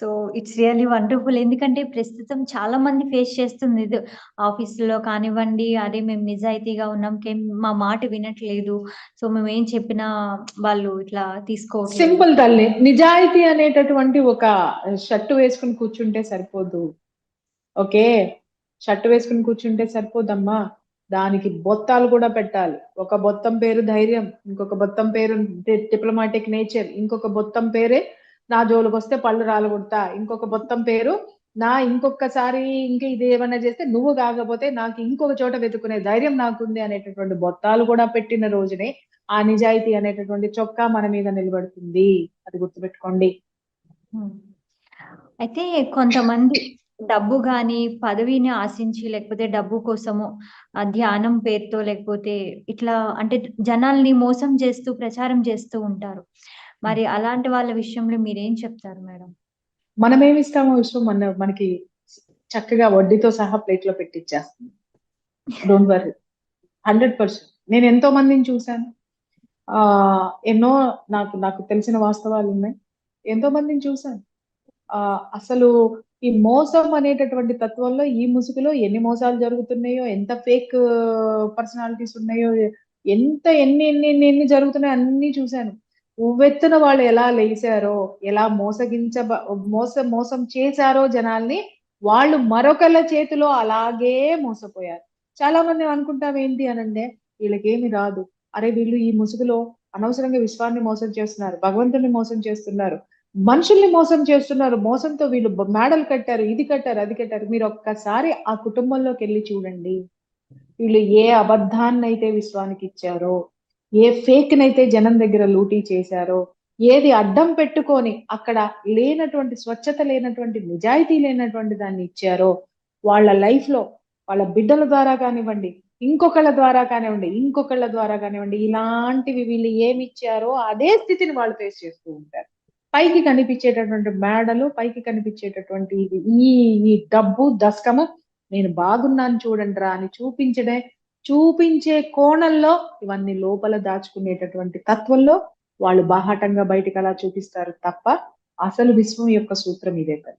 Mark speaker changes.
Speaker 1: So, it's really wonderful. ఎందుకంటే ప్రస్తుతం చాలా మంది ఫేస్ చేస్తుంది ఇది. ఆఫీసులో కానివ్వండి, అరే మేము నిజాయితీగా ఉన్నాం. కేం మా మాట వినట్లేదు. సో, మేము ఏం చెప్పినా వాళ్ళు ఇట్లా తీసుకో
Speaker 2: సింపుల్ తల్లి. నిజాయితీ అనేటటువంటి ఒక షర్ట్ వేసుకుని కూర్చుంటే సరిపోదు. ఓకే. షర్ట్ వేసుకుని కూర్చుంటే సరిపోదమ్మా. దానికి బొత్తాలు కూడా పెట్టాలి. ఒక బొత్తం పేరు ధైర్యం. ఇంకొక బొత్తం పేరు డిప్లొమాటిక్ నేచర్. ఇంకొక బొత్తం పేరే నా జోలికొస్తే పళ్ళు రాలగొడతా. ఇంకొక మొత్తం పేరు నా ఇంకొకసారి ఇంకా ఇది ఇదేమన్నా చేస్తే నువ్వు కాకపోతే నాకు ఇంకొక చోట వెతుకునే ధైర్యం నాకుంది అనేటటువంటి బొత్తాలు కూడా పెట్టిన రోజునే ఆ నిజాయితీ అనేటటువంటి చొక్కా మన మీద నిలబడుతుంది. అది గుర్తుపెట్టుకోండి.
Speaker 1: అయితే కొంతమంది డబ్బు గాని, పదవిని ఆశించి లేకపోతే డబ్బు కోసము ధ్యానం పేరుతో లేకపోతే ఇట్లా అంటే జనాల్ని మోసం చేస్తూ ప్రచారం చేస్తూ ఉంటారు. మరి అలాంటి వాళ్ళ విషయంలో మీరేం చెప్తారు మేడం?
Speaker 2: మనం ఏం ఇస్తామో విశ్వం మన మనకి చక్కగా వడ్డీతో సహా ప్లేట్లో పెట్టిచ్చేస్తుంది. డోంట్ వరీ హండ్రెడ్ పర్సెంట్ నేను ఎంతో మందిని చూశాను ఆ ఎన్నో నాకు నాకు తెలిసిన వాస్తవాలు ఉన్నాయి ఎంతో మందిని చూశాను ఆ అసలు ఈ మోసం అనేటటువంటి తత్వంలో ఈ ముసుగులో ఎన్ని మోసాలు జరుగుతున్నాయో, ఎంత ఫేక్ పర్సనాలిటీస్ ఉన్నాయో, ఎంత ఎన్ని ఎన్ని ఎన్ని ఎన్ని జరుగుతున్నాయో అన్ని చూసాను. ఉవ్వెత్తున వాళ్ళు ఎలా లేచారో ఎలా మోసగించబ మోసం మోసం చేశారో జనాల్ని, వాళ్ళు మరొకళ్ళ చేతిలో అలాగే మోసపోయారు. చాలా మంది అనుకుంటాం ఏంటి అనంటే, వీళ్ళకేమి రాదు. అరే వీళ్ళు ఈ ముసుగులో అనవసరంగా విశ్వాన్ని మోసం చేస్తున్నారు. భగవంతుని మోసం చేస్తున్నారు. మనుషుల్ని మోసం చేస్తున్నారు. మోసంతో వీళ్ళు మేడలు కట్టారు. ఇది కట్టారు, అది కట్టారు. మీరు ఒక్కసారి ఆ కుటుంబంలోకి వెళ్ళి చూడండి. వీళ్ళు ఏ అబద్ధాన్నైతే విశ్వానికిచ్చారో, ఏ ఫేక్‌నైతే జనం దగ్గర లూటీ చేశారో, ఏది అడ్డం పెట్టుకొని అక్కడ లేనటువంటి స్వచ్ఛత లేనటువంటి, నిజాయితీ లేనటువంటి దాన్ని ఇచ్చారో, వాళ్ళ లైఫ్‌లో వాళ్ళ బిడ్డల ద్వారా కానివ్వండి, ఇంకొకళ్ళ ద్వారా కానివ్వండి, ఇంకొకళ్ళ ద్వారా కానివ్వండి, ఇలాంటివి వీళ్ళు ఏమిచ్చారో అదే స్థితిని వాళ్ళు ఫేస్ చేస్తూ ఉంటారు. పైకి కనిపించేటటువంటి మేడలు, పైకి కనిపించేటటువంటి ఇది ఈ ఈ డబ్బు, దస్కము నేను బాగున్నాను చూడండి రా అని చూపించడే చూపించే కోణంలో ఇవన్నీ లోపల దాచుకునేటటువంటి తత్వంలో వాళ్ళు బాహాటంగా బయటకు అలా చూపిస్తారు తప్ప, అసలు విశ్వం యొక్క సూత్రం ఇదే కదా.